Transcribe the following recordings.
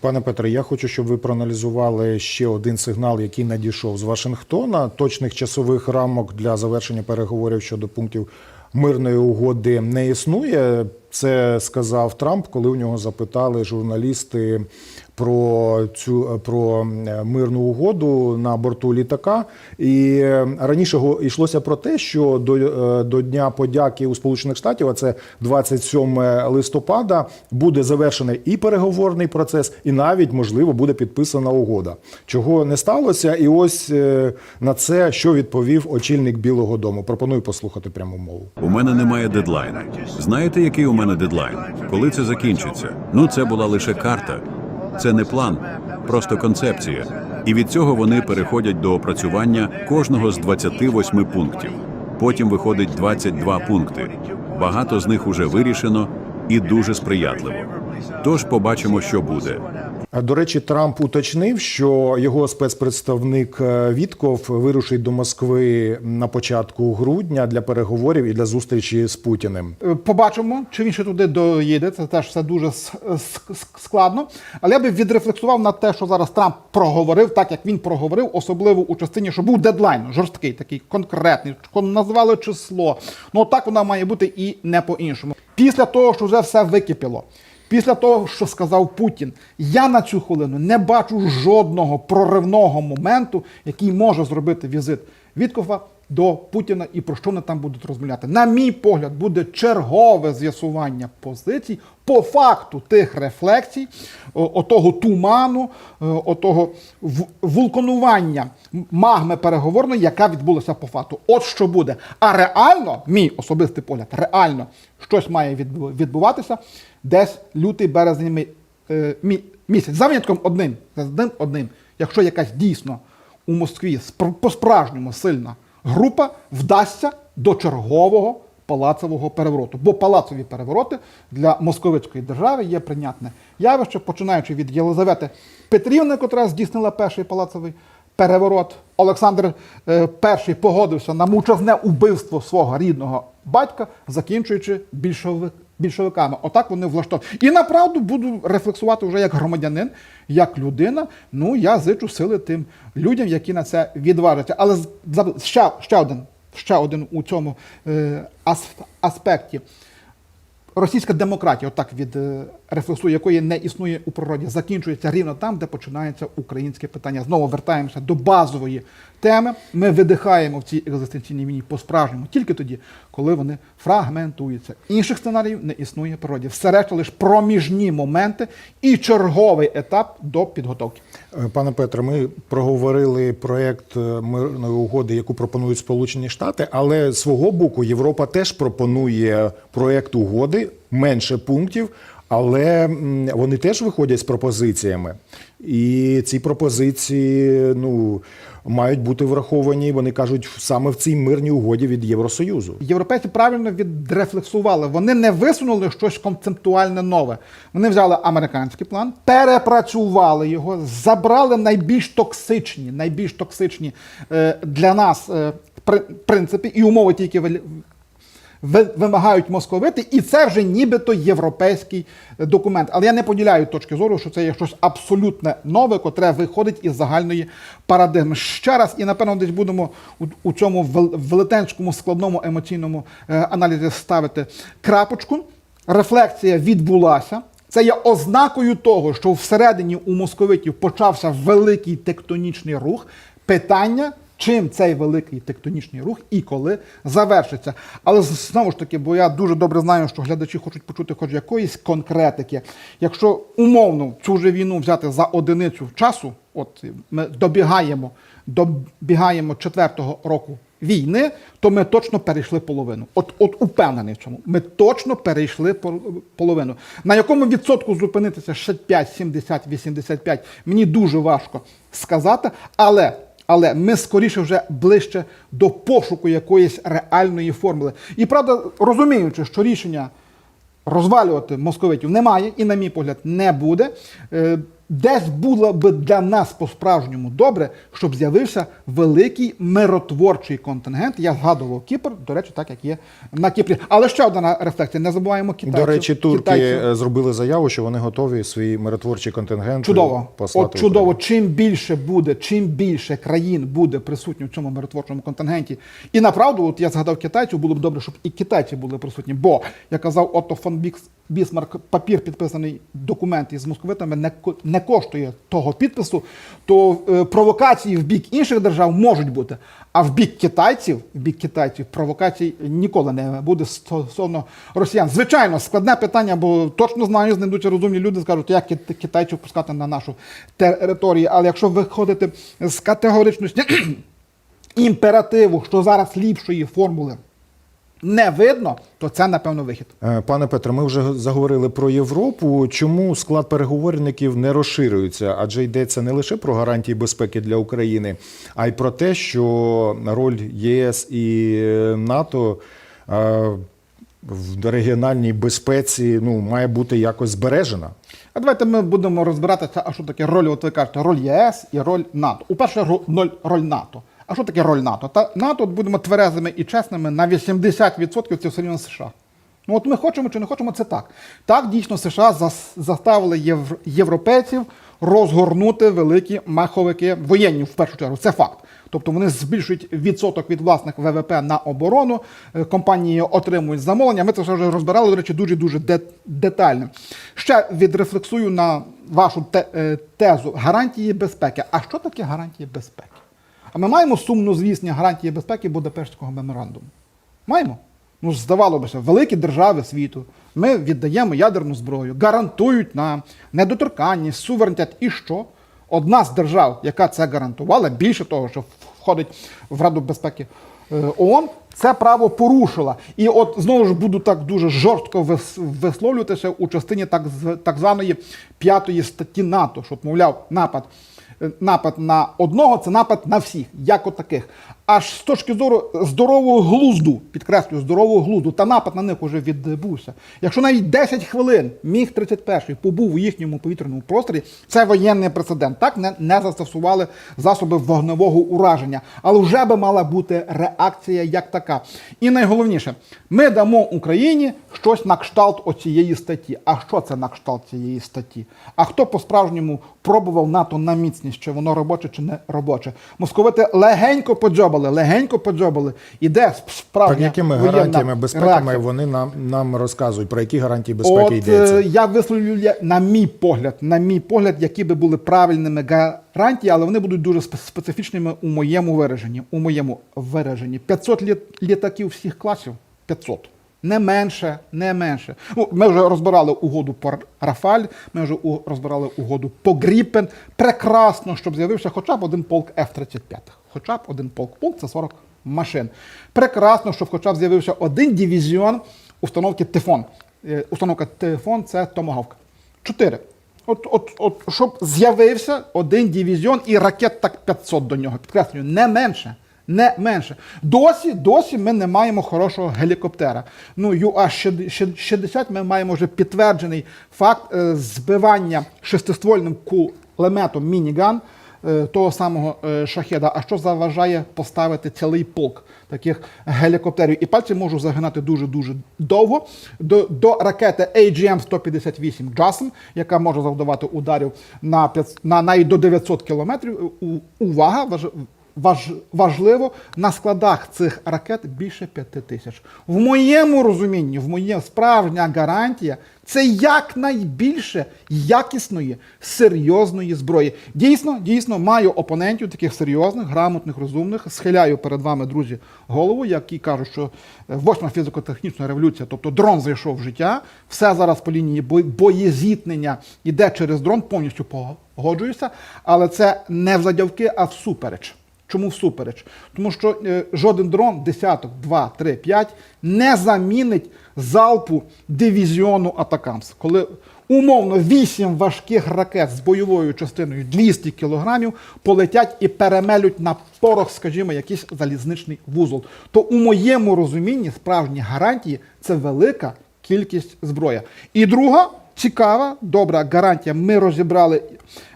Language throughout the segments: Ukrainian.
Пане Петре, я хочу, щоб ви проаналізували ще один сигнал, який надійшов з Вашингтона. Точних часових рамок для завершення переговорів щодо пунктів мирної угоди не існує. Це сказав Трамп, коли у нього запитали журналісти про цю про е, мирну угоду на борту літака. І е, раніше йшлося про те, що до, е, до Дня подяки у Сполучених Штатів, а це 27 листопада, буде завершений і переговорний процес, і навіть можливо буде підписана угода. Чого не сталося, і ось на це що відповів очільник Білого Дому. Пропоную послухати пряму мову. У мене немає дедлайну. Знаєте, який у мене дедлайн? Коли це закінчиться? Ну, це була лише карта. Це не план, просто концепція. І від цього вони переходять до опрацювання кожного з 28 пунктів. Потім виходить 22 пункти. Багато з них уже вирішено і дуже сприятливо. Тож побачимо, що буде. До речі, Трамп уточнив, що його спецпредставник е, Вітков вирушить до Москви на початку грудня для переговорів і для зустрічі з Путіним. Е, Побачимо, чи він ще туди доїде. Це теж все дуже складно. Але я би відрефлексував на те, що зараз Трамп проговорив, так як він проговорив, особливо у частині, що був дедлайн, жорсткий, такий конкретний, кон- назвали число. Ну так вона має бути і не по-іншому. Після того, що вже все википіло. Після того, що сказав Путін, я на цю хвилину не бачу жодного проривного моменту, який може зробити візит Віткофа до Путіна і про що вони там будуть розмовляти. На мій погляд, буде чергове з'ясування позицій по факту тих рефлексій, отого туману, е, отого вулканування магми переговорної, яка відбулася по факту. От що буде. А реально, мій особистий погляд, реально щось має відбуватися десь лютий березень е, мі- місяць. За винятком одним, за одним одним. Якщо якась дійсно у Москві спр- по-справжньому сильна група вдасться до чергового палацового перевороту. Бо палацові перевороти для московицької держави є прийнятне явище, починаючи від Єлизавети Петрівни, котра здійснила перший палацовий переворот. Олександр е, І погодився на мучазне убивство свого рідного батька, закінчуючи більшовик, більшовиками. Отак вони влаштовують. І направду буду рефлексувати вже як громадянин, як людина. Ну я зичу сили тим людям, які на це відважаться. Але ще, ще один, ще один у цьому е, аспекті. Російська демократія, отак від е, рефлексу, якої не існує у природі, закінчується рівно там, де починається українське питання. Знову вертаємося до базової теми. Ми видихаємо в цій екзистенційній війні по-справжньому тільки тоді, коли вони фрагментуються. Інших сценаріїв не існує в природі. Все решта лише проміжні моменти і черговий етап до підготовки. Е, Пане Петре, ми проговорили проект е, мирної угоди, яку пропонують Сполучені Штати, але свого боку Європа теж пропонує проект угоди менше пунктів. Але вони теж виходять з пропозиціями, і ці пропозиції ну мають бути враховані. Вони кажуть саме в цій мирній угоді від Євросоюзу. Європейці правильно відрефлексували. Вони не висунули щось концептуальне нове. Вони взяли американський план, перепрацювали його, забрали найбільш токсичні, найбільш токсичні е, для нас е, при- принципи і умови, ті, які вимагають московити, і це вже нібито європейський е, документ. Але я не поділяю точки зору, що це є щось абсолютне нове, котре виходить із загальної парадигми. Ще раз, і напевно, десь будемо у, у цьому велетенському складному емоційному е, аналізі ставити крапочку. Рефлексія відбулася. Це є ознакою того, що всередині у московитів почався великий тектонічний рух. Питання, чим цей великий тектонічний рух і коли завершиться. Але знову ж таки, бо я дуже добре знаю, що глядачі хочуть почути хоч якоїсь конкретики. Якщо умовно цю же війну взяти за одиницю часу, от ми добігаємо, добігаємо четвертого року війни, то ми точно перейшли половину. От, от упевнений в цьому. Ми точно перейшли пол- половину. На якому відсотку зупинитися 65, 70, 85, мені дуже важко сказати, але. Але ми скоріше вже ближче до пошуку якоїсь реальної формули. І правда, розуміючи, що рішення розвалювати московитів немає, і, на мій погляд, не буде. Десь було би для нас по-справжньому добре, щоб з'явився великий миротворчий контингент. Я згадував Кіпр, до речі, так як є на Кіпрі. Але ще одна рефлексія: не забуваємо китайців. До речі, турки китайців. е, зробили заяву, що вони готові свій миротворчий контингент Чудово. послати. От чудово. Україну. Чим більше буде, чим більше країн буде присутні в цьому миротворчому контингенті. І направду, от я згадав китайців, було б добре, щоб і китайці були присутні. Бо, як казав Отто фон Бікс, Бісмарк, папір, підписаний документ із московитами, не, не коштує того підпису, то е, провокації в бік інших держав можуть бути. А в бік китайців, в бік китайців провокацій ніколи не буде стосовно росіян. Звичайно, складне питання, бо точно знаю, знайдуться розумні люди, скажуть, як китайців пускати на нашу територію. Але якщо виходити з категоричності імперативу, що зараз ліпшої формули не видно, то це напевно вихід. Е, Пане Петре, ми вже заговорили про Європу. Чому склад переговорників не розширюється? Адже йдеться не лише про гарантії безпеки для України, а й про те, що роль ЄС і НАТО е, в регіональній безпеці ну, має бути якось збережена. А давайте ми будемо розбиратися, а що таке роль, от ви кажете, роль ЄС і роль НАТО. Уперше ро- ноль- роль НАТО. А що таке роль НАТО? Та НАТО, будемо тверезими і чесними, на 80% це все рівно США. Ну от ми хочемо чи не хочемо, це так. Так, дійсно, США заставили євр- європейців розгорнути великі маховики воєнні в першу чергу. Це факт. Тобто вони збільшують відсоток від власних ВВП на оборону, е, компанії отримують замовлення. Ми це вже розбирали, до речі, дуже дуже де- детально. Ще відрефлексую на вашу е, тезу гарантії безпеки. А що таке гарантії безпеки? А ми маємо сумно звісні гарантії безпеки Будапештського меморандуму. Маємо. Ну, здавалося б, великі держави світу. Ми віддаємо ядерну зброю, гарантують нам недоторканність, суверенітет. І що? Одна з держав, яка це гарантувала, більше того, що входить в Раду безпеки е, ООН, це право порушила. І от знову ж буду так дуже жорстко вис- висловлюватися у частині так, так званої п'ятої статті НАТО, що, мовляв, напад напад на одного це напад на всіх, як от таких. Аж з точки зору здорового глузду, підкреслюю, здорового глузду, та напад на них уже відбувся. Якщо навіть 10 хвилин міг 31 побув у їхньому повітряному просторі, це воєнний прецедент. Так не, не застосували засоби вогневого ураження, але вже би мала бути реакція як така. І найголовніше, ми дамо Україні щось на кшталт оцієї статті. А що це на кшталт цієї статті? А хто по-справжньому пробував НАТО на міцність, чи воно робоче, чи не робоче? Московити легенько поджобали, легенько подзьобали. Іде справді. Так якими гарантіями безпеки реакція. вони нам, нам розказують, про які гарантії безпеки От йдеться? е, я висловлю на мій погляд, на мій погляд, які би були правильними гарантії, але вони будуть дуже специфічними у моєму вираженні. У моєму вираженні 500 літ- літаків всіх класів. 500. Не менше, не менше. Ну, ми вже розбирали угоду по Рафаль, ми вже розбирали угоду по Гріпен. Прекрасно, щоб з'явився хоча б один полк F-35. Хоча б один полк. Полк це 40 машин. Прекрасно, щоб хоча б з'явився один дивізіон установки Тифон. Е, Установка Тифон це Томагавк. Чотири. От, от, от, щоб з'явився один дивізіон і ракет так 500 до нього. Підкреслюю, не менше. Не менше. Досі, досі ми не маємо хорошого гелікоптера. Ну, ЮА-60 ми маємо вже підтверджений факт е, збивання шестиствольним кулеметом мініган е, того самого е, шахеда. А що заважає поставити цілий полк таких гелікоптерів? І пальці можу загинати дуже-дуже довго до, до ракети AGM-158 JASM, яка може завдавати ударів на, 5, на навіть до 900 кілометрів. Увага! Важ, важ, важливо, на складах цих ракет більше 5 тисяч. В моєму розумінні, в моє справжня гарантія це якнайбільше якісної, серйозної зброї. Дійсно, дійсно маю опонентів, таких серйозних, грамотних, розумних. Схиляю перед вами, друзі, голову, які кажуть, що е, восьма фізико-технічна революція, тобто дрон зайшов в життя, все зараз по лінії боєзіткнення йде через дрон, повністю погоджуюся, але це не в задявки, а всупереч. Чому всупереч? Тому що е, жоден дрон, десяток, два, три, п'ять, не замінить залпу дивізіону Атакамс. Коли умовно вісім важких ракет з бойовою частиною 200 кілограмів полетять і перемелють на порох, скажімо, якийсь залізничний вузол. То у моєму розумінні справжні гарантії це велика кількість зброї. І друга, цікава, добра гарантія. Ми розібрали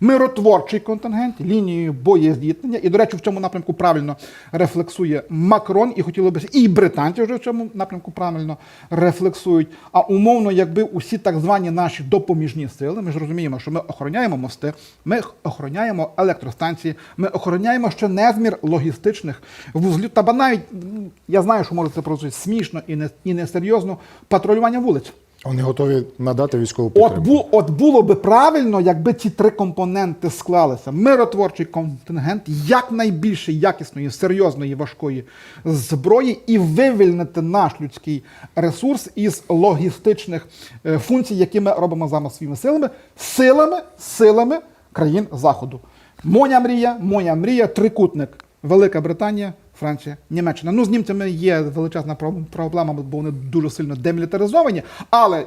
миротворчий контингент, лінію боєздітнення. І, до речі, в цьому напрямку правильно рефлексує Макрон, і хотіло б і британці вже в цьому напрямку правильно рефлексують. А умовно, якби усі так звані наші допоміжні сили, ми ж розуміємо, що ми охороняємо мости, ми охороняємо електростанції, ми охороняємо ще незмір логістичних вузлів. Та навіть я знаю, що може це прозвучати смішно і не і несерйозно патрулювання вулиць. Вони готові надати військову От, підтримку. бу, от було би правильно, якби ці три компоненти склалися. Миротворчий контингент, якнайбільше якісної, серйозної, важкої зброї, і вивільнити наш людський ресурс із логістичних е, функцій, які ми робимо зараз своїми силами, силами, силами країн Заходу. Моя мрія, моя мрія, трикутник. Велика Британія, Франція, Німеччина. Ну, з німцями є величезна проб- проблема, бо вони дуже сильно демілітаризовані, але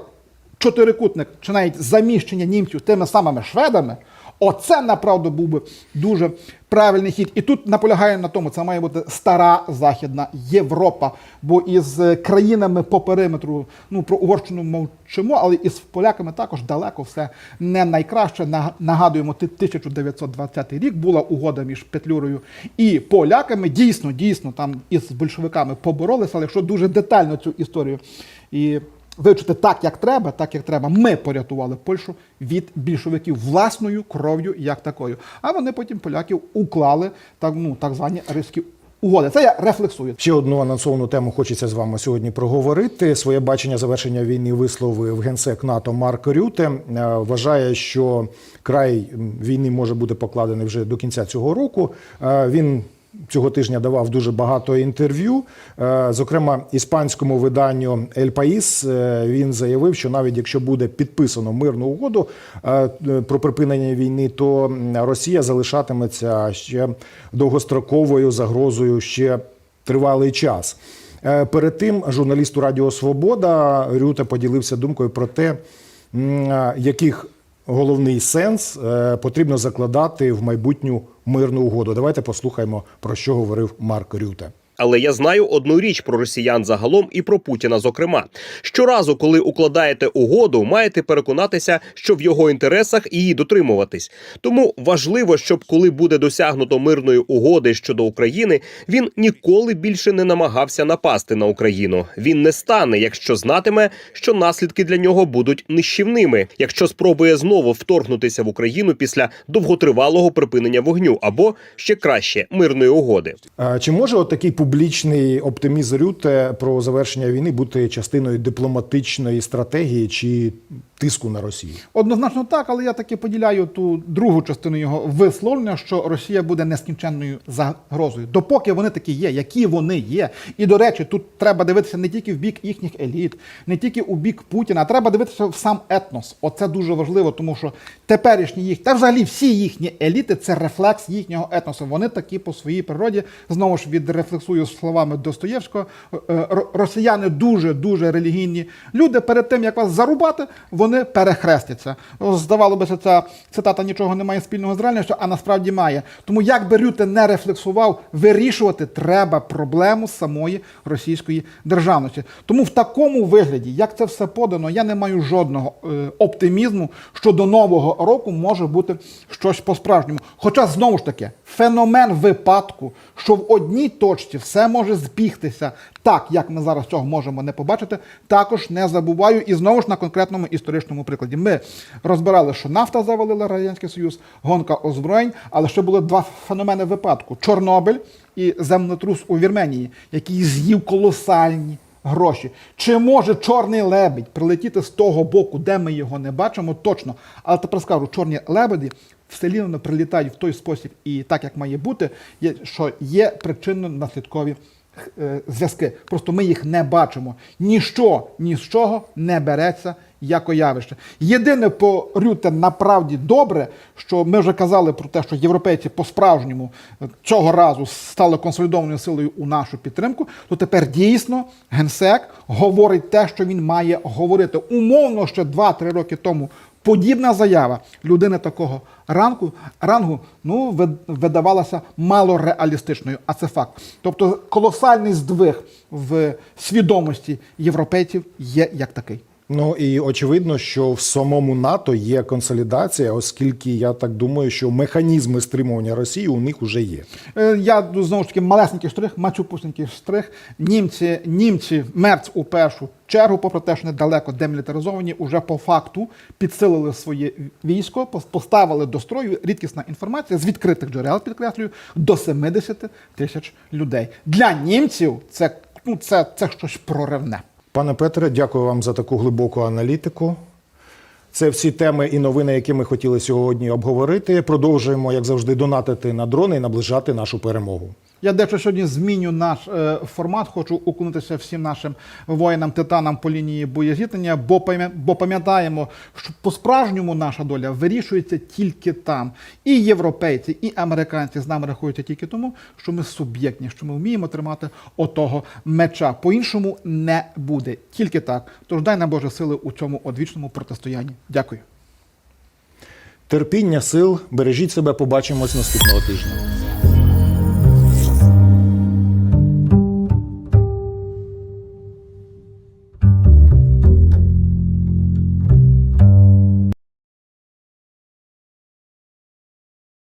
чотирикутник чи навіть заміщення німців тими самими шведами, оце направду був би дуже правильний хід. І тут наполягаю на тому, це має бути стара Західна Європа. Бо із е, країнами по периметру, ну про Угорщину мовчимо, але із поляками також далеко все не найкраще. Наг- Нагадуємо, ти- 1920 рік була угода між Петлюрою і поляками. Дійсно, дійсно, там із большевиками поборолися, але якщо дуже детально цю історію і вивчити так, як треба, так як треба. Ми порятували Польщу від більшовиків власною кров'ю, як такою. А вони потім поляків уклали так, ну, так звані риські угоди. Це я рефлексую. Ще одну анонсовану тему хочеться з вами сьогодні проговорити. Своє бачення завершення війни висловив генсек НАТО Марк Рюте. Е, Вважає, що край війни може бути покладений вже до кінця цього року. Е, Він цього тижня давав дуже багато інтерв'ю. Е, Зокрема, іспанському виданню Ель Паїс він заявив, що навіть якщо буде підписано мирну угоду е, про припинення війни, то Росія залишатиметься ще довгостроковою загрозою ще тривалий час. Е, Перед тим журналісту Радіо Свобода Рюте поділився думкою про те, яких головний сенс е, потрібно закладати в майбутню мирну угоду. Давайте послухаємо про що говорив Марк Рюте. Але я знаю одну річ про росіян загалом і про Путіна. Зокрема, щоразу, коли укладаєте угоду, маєте переконатися, що в його інтересах її дотримуватись. Тому важливо, щоб коли буде досягнуто мирної угоди щодо України, він ніколи більше не намагався напасти на Україну. Він не стане, якщо знатиме, що наслідки для нього будуть нищівними, якщо спробує знову вторгнутися в Україну після довготривалого припинення вогню або ще краще мирної угоди. Е, Чи може от такий публічний оптимізм Рюте про завершення війни бути частиною дипломатичної стратегії чи тиску на Росію? Однозначно так, але я таки поділяю ту другу частину його висловлення, що Росія буде нескінченною загрозою, допоки вони такі є, які вони є. І до речі, тут треба дивитися не тільки в бік їхніх еліт, не тільки у бік Путіна, а треба дивитися в сам етнос. Оце дуже важливо, тому що теперішні їх, та взагалі всі їхні еліти це рефлекс їхнього етносу. Вони такі по своїй природі. Знову ж відрефлексую словами Достоєвського. е, Росіяни дуже дуже релігійні люди. Перед тим як вас зарубати, вони перехрестяться. Здавало би, що ця цитата нічого не має спільного з реальністю, а насправді має. Тому як би Рюте не рефлексував, вирішувати треба проблему самої російської державності. Тому в такому вигляді, як це все подано, я не маю жодного е, оптимізму, що до нового року може бути щось по-справжньому. Хоча знову ж таки феномен випадку, що в одній точці все може збігтися так, як ми зараз цього можемо не побачити, також не забуваю. І знову ж на конкретному історичному прикладі. Ми розбирали, що нафта завалила Радянський Союз, гонка озброєнь, але ще були два феномени випадку: Чорнобиль і землетрус у Вірменії, який з'їв колосальні. Гроші. Чи може чорний лебідь прилетіти з того боку, де ми його не бачимо, точно. Але тепер скажу, чорні лебеді вселінно прилітають в той спосіб і так, як має бути, що є причинно-наслідкові е, зв'язки. Просто ми їх не бачимо. Ніщо ні з чого не береться як явище. Єдине по Рюте направді добре, що ми вже казали про те, що європейці по-справжньому е, цього разу стали консолідованою силою у нашу підтримку, то тепер дійсно генсек говорить те, що він має говорити. Умовно, ще 2-3 роки тому подібна заява людини такого ранку, рангу ну, вид- видавалася мало реалістичною, а це факт. Тобто колосальний здвиг в свідомості європейців є як такий. Ну і очевидно, що в самому НАТО є консолідація, оскільки я так думаю, що механізми стримування Росії у них вже є. Е, Я знову ж таки малесенький штрих, мачупусенький штрих. Німці, німці, мерц у першу чергу, попри те, що недалеко демілітаризовані, уже по факту підсилили своє військо, поставили до строю рідкісна інформація з відкритих джерел, підкреслюю, до 70 тисяч людей. Для німців це, ну, це, це щось проривне. Пане Петре, дякую вам за таку глибоку аналітику. Це всі теми і новини, які ми хотіли сьогодні обговорити. Продовжуємо, як завжди, донатити на дрони і наближати нашу перемогу. Я дещо сьогодні зміню наш е, формат. Хочу уклонитися всім нашим воїнам титанам по лінії боєзіткнення, бо бо пам'ятаємо, що по-справжньому наша доля вирішується тільки там. І європейці, і американці з нами рахуються тільки тому, що ми суб'єктні, що ми вміємо тримати отого меча. По-іншому не буде. Тільки так. Тож дай нам Боже сили у цьому одвічному протистоянні. Дякую. Терпіння, сил, бережіть себе, побачимось наступного тижня.